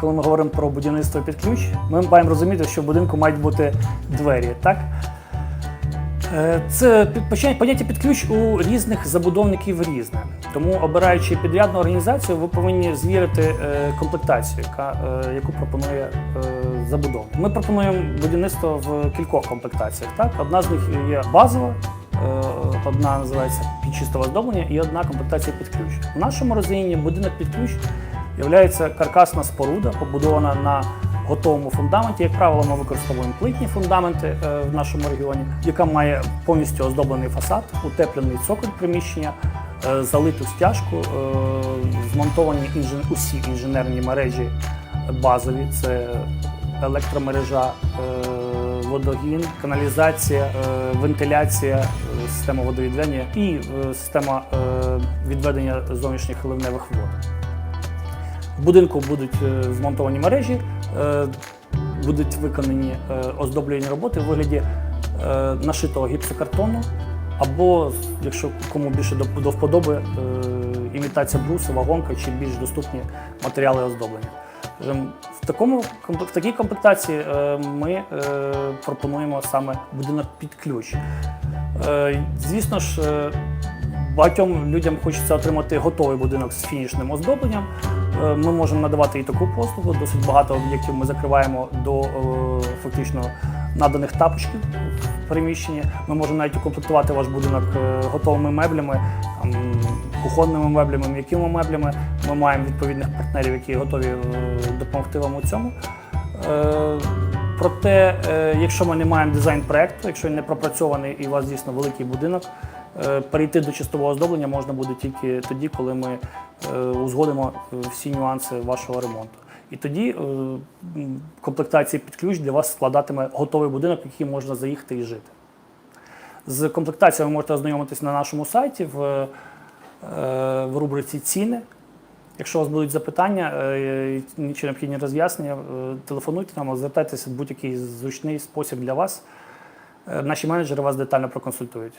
коли ми говоримо про будівництво під ключ, ми маємо розуміти, що в будинку мають бути двері, так? Е, Це поняття під ключ у різних забудовників різне. Тому, обираючи підрядну організацію, ви повинні звірити е, комплектацію, е, яку пропонує забудовник. Ми пропонуємо будівництво в кількох комплектаціях. Так? Одна з них є базова, одна називається під чистого оздоблення і одна комплектація під ключ. В нашому розумінні будинок під ключ є каркасна споруда, побудована на готовому фундаменті. Як правило, ми використовуємо плитні фундаменти е, в нашому регіоні, яка має повністю оздоблений фасад, утеплений цоколь приміщення, е, залиту стяжку, е, змонтовані усі інженерні мережі базові. Це електромережа, водогін, каналізація, вентиляція, система водовідведення і система відведення зовнішніх ливневих вод. В будинку будуть е, змонтовані мережі, е, будуть виконані е, оздоблювальні роботи в вигляді нашитого гіпсокартону, або, якщо кому більше до, до вподоби, імітація бруса, вагонка чи більш доступні матеріали оздоблення. В, такому, в такій комплектації ми пропонуємо саме будинок під ключ. Звісно ж, багатьом людям хочеться отримати готовий будинок з фінішним оздобленням. Е, Ми можемо надавати і таку послугу. Досить багато об'єктів ми закриваємо до е, фактично наданих тапочків в приміщенні. Ми можемо навіть укомплектувати ваш будинок е, готовими меблями, кухонними меблями, м'якими меблями. Ми маємо відповідних партнерів, які готові допомогти вам у цьому. Проте, якщо ми не маємо дизайн-проекту, якщо він не пропрацьований і у вас дійсно великий будинок, перейти до чистового оздоблення можна буде тільки тоді, коли ми е, узгодимо е, всі нюанси вашого ремонту. І тоді е, м, комплектація під ключ для вас складатиме готовий будинок, в який можна заїхати і жити. З комплектацією ви можете ознайомитись на нашому сайті в, е, в рубриці Ціни. Якщо у вас будуть запитання е, чи необхідні роз'яснення, е, телефонуйте нам, звертайтеся в будь-який зручний спосіб для вас. Е, Наші менеджери вас детально проконсультують.